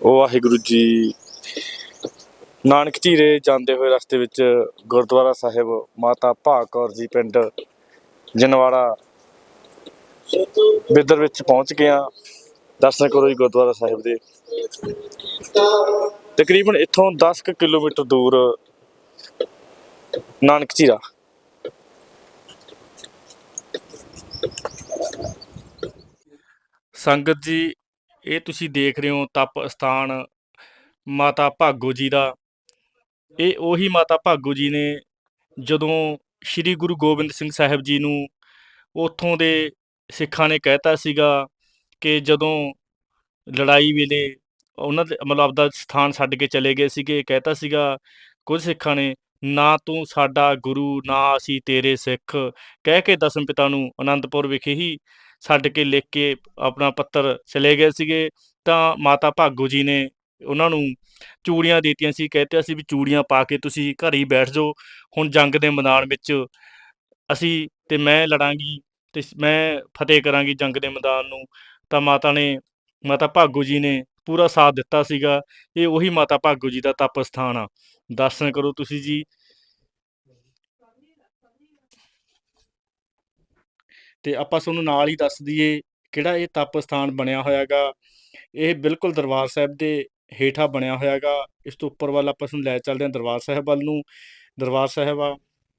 ਵਾਹਿਗੁਰੂ ਜੀ, ਨਾਨਕ ਝੀਰੇ ਜਾਂਦੇ ਹੋਏ ਰਸਤੇ ਵਿੱਚ ਗੁਰਦੁਆਰਾ ਸਾਹਿਬ, ਮਾਤਾ ਭਾਗ ਕੌਰ ਜੀ ਪਿੰਡ ਜਨਵਾੜਾ ਬਿੱਦਰ ਵਿੱਚ ਪਹੁੰਚ ਗਏ ਹਾਂ। ਦਰਸ਼ਨ ਕਰੋ ਜੀ ਗੁਰਦੁਆਰਾ ਸਾਹਿਬ ਦੇ। ਤਕਰੀਬਨ ਇੱਥੋਂ 10 ਕੁ ਕਿਲੋਮੀਟਰ ਦੂਰ ਨਾਨਕ ਝੀਰਾ। ਸੰਗਤ ਜੀ ਇਹ ਤੁਸੀਂ ਦੇਖ ਰਹੇ ਹੋ ਤਪ ਸਥਾਨ ਮਾਤਾ ਭਾਗੋ ਜੀ ਦਾ। ਇਹ ਉਹੀ ਮਾਤਾ ਭਾਗੋ ਜੀ ਨੇ ਜਦੋਂ ਸ੍ਰੀ ਗੁਰੂ ਗੋਬਿੰਦ ਸਿੰਘ ਸਾਹਿਬ ਜੀ ਨੂੰ ਉੱਥੋਂ ਦੇ ਸਿੱਖਾਂ ਨੇ ਕਹਿਤਾ ਸੀਗਾ ਕਿ ਜਦੋਂ ਲੜਾਈ ਵੇਲੇ ਉਹਨਾਂ ਦੇ ਮਤਲਬ ਆਪਦਾ ਸਥਾਨ ਛੱਡ ਕੇ ਚਲੇ ਗਏ ਸੀਗੇ ਕਹਿਤਾ ਸੀਗਾ, ਕੁਝ ਸਿੱਖਾਂ ਨੇ, ਨਾ ਤੂੰ ਸਾਡਾ ਗੁਰੂ, ਨਾ ਅਸੀਂ ਤੇਰੇ ਸਿੱਖ। ਕਹਿ ਕੇ ਦਸਮ ਪਿਤਾ ਨੂੰ ਅਨੰਦਪੁਰ ਵਿਖੇ ਹੀ ਛੱਡ ਕੇ ਲਿਖ ਕੇ ਆਪਣਾ ਪੱਤਰ ਚਲੇ ਗਏ ਸੀਗੇ, ਤਾਂ ਮਾਤਾ ਭਾਗੋ ਜੀ ਨੇ ਉਹਨਾਂ ਨੂੰ ਚੂੜੀਆਂ ਦਿੱਤੀਆਂ ਸੀ ਕਹਿੰਦੇ ਸੀ ਵੀ ਚੂੜੀਆਂ ਪਾ ਕੇ ਤੁਸੀਂ ਘਰ ਹੀ ਬੈਠ ਜਾਓ, ਹੁਣ ਜੰਗ ਦੇ ਮੈਦਾਨ ਵਿੱਚ ਅਸੀਂ ਤੇ ਮੈਂ ਲੜਾਂਗੀ ਤੇ ਮੈਂ ਫਤਿਹ ਕਰਾਂਗੀ ਜੰਗ ਦੇ ਮੈਦਾਨ ਨੂੰ। ਤਾਂ ਮਾਤਾ ਨੇ, ਮਾਤਾ ਭਾਗੋ ਜੀ ਨੇ ਪੂਰਾ ਸਾਥ ਦਿੱਤਾ ਸੀਗਾ, ਇਹ ਉਹੀ ਮਾਤਾ ਭਾਗੋ ਜੀ ਦਾ ਤਪ ਸਥਾਨ ਆ। ਦਰਸ਼ਨ ਕਰੋ ਤੁਸੀਂ ਜੀ। ਤੇ ਆਪਾਂ ਤੁਹਾਨੂੰ ਨਾਲ ਹੀ ਦੱਸ ਦਈਏ ਕਿਹੜਾ ਇਹ ਤਪ ਸਥਾਨ ਬਣਿਆ ਹੋਇਆਗਾ। ਇਹ ਬਿਲਕੁਲ ਦਰਬਾਰ ਸਾਹਿਬ ਦੇ ਹੇਠਾਂ ਬਣਿਆ ਹੋਇਆਗਾ। ਇਸ ਤੋਂ ਉੱਪਰ ਵੱਲ ਆਪਾਂ ਤੁਹਾਨੂੰ ਲੈ ਚੱਲਦੇ ਹਾਂ ਦਰਬਾਰ ਸਾਹਿਬ ਵੱਲ ਨੂੰ। ਦਰਬਾਰ ਸਾਹਿਬ ਆ,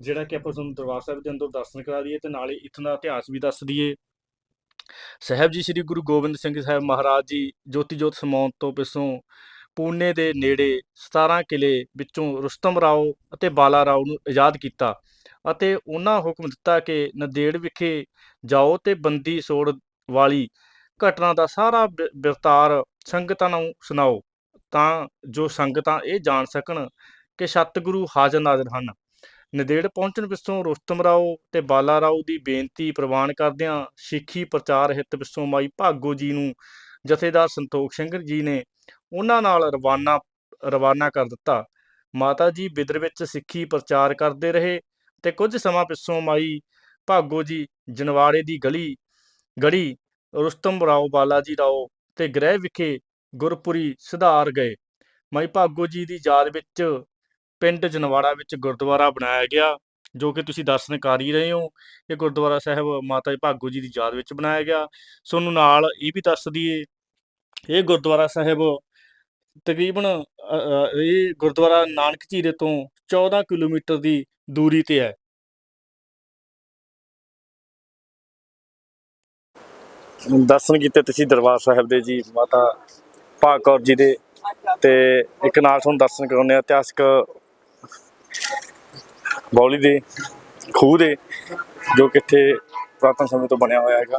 ਜਿਹੜਾ ਕਿ ਆਪਾਂ ਤੁਹਾਨੂੰ ਦਰਬਾਰ ਸਾਹਿਬ ਦੇ ਅੰਦਰ ਦਰਸ਼ਨ ਕਰਾ ਦਈਏ ਤੇ ਨਾਲੇ ਇੱਥੋਂ ਦਾ ਇਤਿਹਾਸ ਵੀ ਦੱਸ ਦਈਏ। ਸਾਹਿਬ ਜੀ, ਸ੍ਰੀ ਗੁਰੂ ਗੋਬਿੰਦ ਸਿੰਘ ਸਾਹਿਬ ਮਹਾਰਾਜ ਜੀ, ਜੋਤੀ ਜੋਤ ਸਮਾਉਣ ਤੋਂ ਪਿੱਛੋਂ ਪੂਨੇ ਦੇ ਨੇੜੇ 17 ਕਿਲੇ ਵਿੱਚੋਂ ਰੁਸਤਮ ਰਾਓ ਅਤੇ ਬਾਲਾ ਰਾਓ ਨੂੰ ਆਜ਼ਾਦ ਕੀਤਾ। ਅਤੇ ਉਹਨਾਂ ਹੁਕਮ ਦਿੱਤਾ ਕਿ ਨੰਦੇੜ ਵਿਖੇ ਜਾਓ ਤੇ ਬੰਦੀ ਸੋੜ ਵਾਲੀ ਘਟਨਾ ਦਾ ਸਾਰਾ ਬਿ- ਬਿਰਤਾਰ ਸੰਗਤਾਂ ਨੂੰ ਸੁਣਾਓ, ਤਾਂ ਜੋ ਸੰਗਤਾਂ ਇਹ ਜਾਣ ਸਕਣ ਕਿ ਸਤਿਗੁਰੂ ਹਾਜ਼ਰ ਨਾਜ਼ਰ ਹਨ। ਨਦੇੜ ਪਹੁੰਚਣ ਪਿੱਛੋਂ ਰੁਸਤਮ ਰਾਓ ਤੇ ਬਾਲਾ ਰਾਓ ਦੀ ਬੇਨਤੀ ਪ੍ਰਵਾਨ ਕਰਦਿਆਂ ਸਿੱਖੀ ਪ੍ਰਚਾਰ ਹਿੱਤ ਪਿੱਛੋਂ ਮਾਈ ਭਾਗੋ ਜੀ ਨੂੰ ਜਥੇਦਾਰ ਸੰਤੋਖ ਸਿੰਘ ਜੀ ਨੇ ਉਹਨਾਂ ਨਾਲ ਰਵਾਨਾ ਰਵਾਨਾ ਕਰ ਦਿੱਤਾ। ਮਾਤਾ ਜੀ ਬਿਦਰ ਵਿੱਚ ਸਿੱਖੀ ਪ੍ਰਚਾਰ ਕਰਦੇ ਰਹੇ ਤੇ ਕੁਝ ਸਮਾਂ ਪਿੱਛੋਂ ਮਾਈ ਭਾਗੋ ਜੀ ਜਨਵਾੜੇ ਦੀ ਗਲੀ, ਗੜੀ ਰੁਸਤਮ ਰਾਓ ਬਾਲਾਜੀ ਰਾਓ ਤੇ ਗ੍ਰਹਿ ਵਿਖੇ ਗੁਰਪੁਰੀ ਸੁਧਾਰ ਗਏ। ਮਾਈ ਭਾਗੋ ਜੀ ਦੀ ਯਾਦ ਵਿੱਚ ਪਿੰਡ ਜਨਵਾੜਾ ਵਿੱਚ ਗੁਰਦੁਆਰਾ ਬਣਾਇਆ ਗਿਆ, ਜੋ ਕਿ ਤੁਸੀਂ ਦਰਸ਼ਨ ਕਰ ਹੀ ਰਹੇ ਹੋ। ਇਹ ਗੁਰਦੁਆਰਾ ਸਾਹਿਬ ਮਾਤਾ ਜੀ ਭਾਗੋ ਜੀ ਦੀ ਯਾਦ ਵਿੱਚ ਬਣਾਇਆ ਗਿਆ। ਤੁਹਾਨੂੰ ਨਾਲ ਇਹ ਵੀ ਦੱਸ ਦਈਏ, ਇਹ ਗੁਰਦੁਆਰਾ ਸਾਹਿਬ ਤਕਰੀਬਨ ਅ, ਅ, ਇਹ ਗੁਰਦੁਆਰਾ ਨਾਨਕ ਝੀਰੇ ਤੋਂ 14 ਕਿਲੋਮੀਟਰ ਦੀ ਦੂਰੀ ਤੇ ਹੈ। ਦਰਸ਼ਨ ਕੀਤੇ ਤੁਸੀਂ ਦਰਬਾਰ ਸਾਹਿਬ ਦੇ ਜੀ ਮਾਤਾ ਭਾਗ ਕੌਰ ਜੀ ਦੇ ਤੇ ਇੱਕ ਨਾਲ ਤੁਹਾਨੂੰ ਦਰਸ਼ਨ ਕਰਾਉਂਦੇ ਆ ਇਤਿਹਾਸਕ ਬੌਲੀ ਦੇ ਖੂਹ ਦੇ ਜੋ ਕਿ ਇੱਥੇ ਪੁਰਾਤਨ ਸਮੇਂ ਤੋਂ ਬਣਿਆ ਹੋਇਆ ਹੈਗਾ।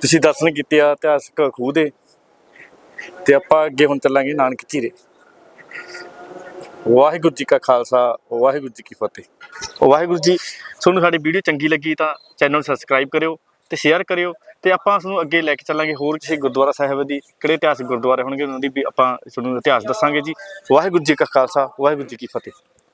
ਤੁਸੀਂ ਦਰਸ਼ਨ ਕੀਤੇ ਆ, ਇਤਿਹਾਸਕ ਖੂਹ ਦੇ। ਤੇ ਆਪਾਂ ਅੱਗੇ ਹੁਣ ਚੱਲਾਂਗੇ ਨਾਨਕ ਝੀਰੇ ਵਾਹਿਗੁਰੂ ਜੀ ਕਾ ਖਾਲਸਾ, ਵਾਹਿਗੁਰੂ ਜੀ ਕੀ ਫਤਿਹ। ਵਾਹਿਗੁਰੂ ਜੀ, ਤੁਹਾਨੂੰ ਸਾਡੀ ਵੀਡੀਓ ਚੰਗੀ ਲੱਗੀ ਤਾਂ ਚੈਨਲ ਨੂੰ ਸਬਸਕ੍ਰਾਈਬ ਕਰਿਓ ਤੇ ਸ਼ੇਅਰ ਕਰਿਓ ਤੇ ਆਪਾਂ ਤੁਹਾਨੂੰ ਅੱਗੇ ਲੈ ਕੇ ਚੱਲਾਂਗੇ ਹੋਰ ਕਿਸੇ ਗੁਰਦੁਆਰਾ ਸਾਹਿਬ ਦੀ ਕਿਹੜੇ ਇਤਿਹਾਸਕ ਗੁਰਦੁਆਰੇ ਹੋਣਗੇ ਉਹਨਾਂ ਦੀ ਵੀ ਆਪਾਂ ਤੁਹਾਨੂੰ ਇਤਿਹਾਸ ਦੱਸਾਂਗੇ ਜੀ। ਵਾਹਿਗੁਰੂ ਜੀ ਕਾ ਖਾਲਸਾ, ਵਾਹਿਗੁਰੂ ਜੀ ਕੀ ਫਤਿਹ।